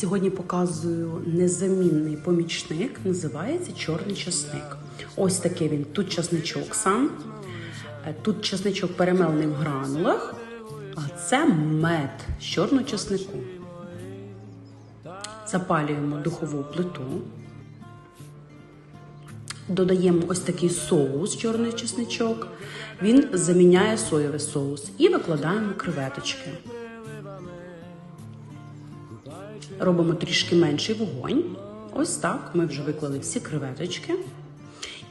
Сьогодні показую незамінний помічник, називається чорний часник. Ось такий він. Тут часничок сам, е, тут часничок перемелений в гранулах, а це мед з чорного часнику. Запалюємо духову плиту. Додаємо ось такий соус, чорний чесничок. Він заміняє соєвий соус. І викладаємо креветочки. Робимо трішки менший вогонь. Ось так. Ми вже виклали всі креветочки.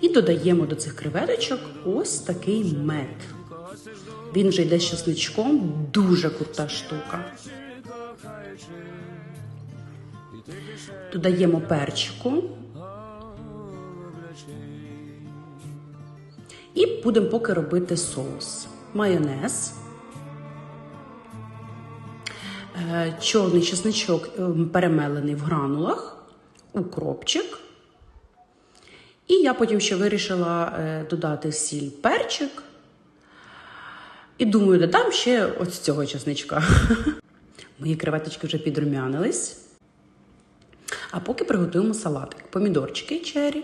І додаємо до цих креветочок ось такий мед. Він вже йде з чесничком, дуже крута штука. Додаємо перчику. І будемо поки робити соус. Майонез. Е, Чорний чесничок е, перемелений в гранулах, укропчик. І я потім ще вирішила е, додати сіль перчик. І думаю, додам ще ось цього чесничка. Мої креветочки вже підрумянились. А поки приготуємо салатик. Помідорчики чері,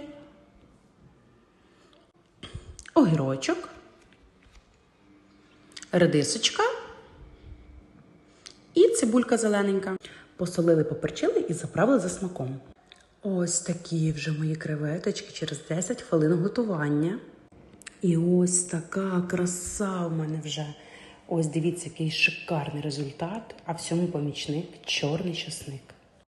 огірочок, редисочка і цибулька зелененька. Посолили, поперчили і заправили за смаком. Ось такі вже мої креветочки через 10 хвилин готування. І ось така краса в мене вже. Ось дивіться, який шикарний результат, а всьому помічник чорний часник.